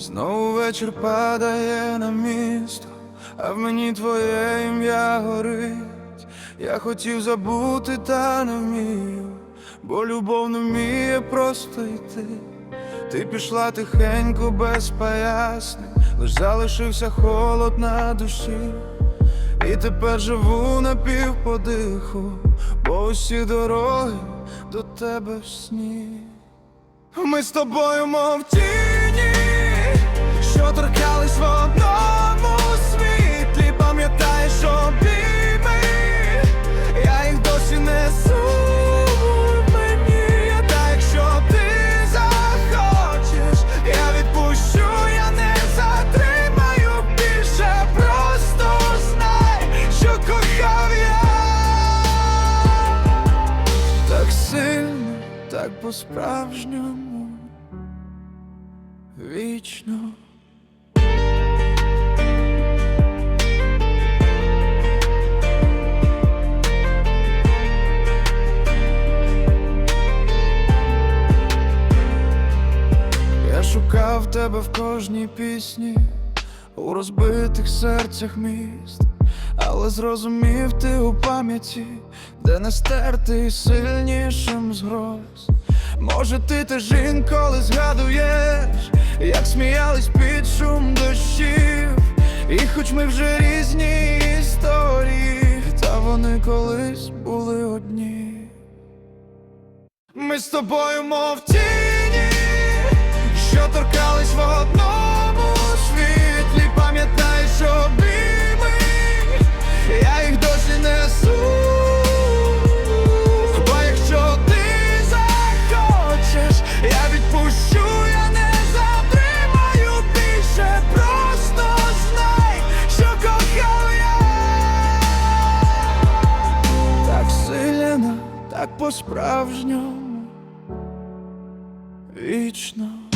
Знову вечір падає на місто, а в мені твоє ім'я горить. Я хотів забути, та не вмію, бо любов не вміє просто йти. Ти пішла тихенько, без пояснень, лиш залишився холод на душі. І тепер живу на півподиху, бо усі дороги до тебе в сні. Ми з тобою, мов що торкались в одному світлі, пам'ятаєш обійми, я їх досі несу в мені, та ти захочеш, я відпущу, я не затримаю. Більше, просто знай, що кохав я. Так сильно, так по-справжньому, вічно. Шукав тебе в кожній пісні, у розбитих серцях міст, але зрозумів ти у пам'яті, де не стертий сильнішим з гроз. Може, ти теж інколи згадуєш, як сміялись під шум дощів, і хоч ми вже різні історії, та вони колись були одні. Ми з тобою, мов тіні, що торкались сильно, так по-справжньому, вічно.